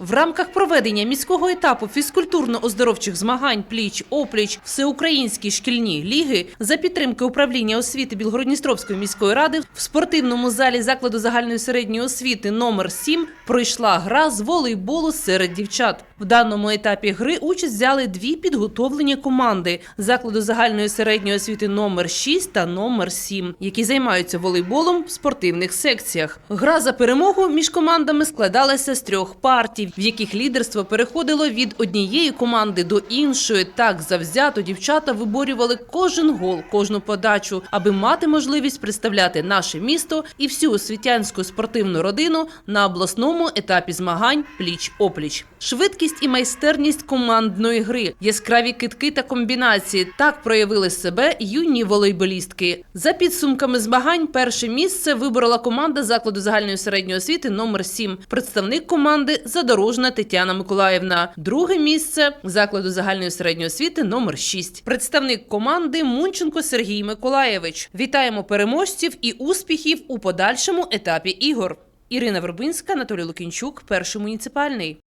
В рамках проведення міського етапу фізкультурно-оздоровчих змагань пліч-опліч всеукраїнські шкільні ліги за підтримки управління освіти Білгородністровської міської ради в спортивному залі закладу загальної середньої освіти номер 7 пройшла гра з волейболу серед дівчат. В даному етапі гри участь взяли дві підготовлені команди закладу загальної середньої освіти номер 6 та номер 7, які займаються волейболом в спортивних секціях. Гра за перемогу між командами складалася з трьох партій, в яких лідерство переходило від однієї команди до іншої. Так завзято дівчата виборювали кожен гол, кожну подачу, аби мати можливість представляти наше місто і всю освітянську спортивну родину на обласному етапі змагань пліч-опліч. Швидкість і майстерність командної гри, яскраві китки та комбінації так проявили себе юні волейболістки. За підсумками змагань, перше місце виборола команда закладу загальної середньої освіти номер 7 Представник команди Задорожна Тетяна Миколаївна. Друге місце закладу загальної середньої освіти номер 6 Представник команди Мунченко Сергій Миколаєвич. Вітаємо переможців і успіхів у подальшому етапі ігор. Ірина Вербинська, Анатолій Лукінчук, перший муніципальний.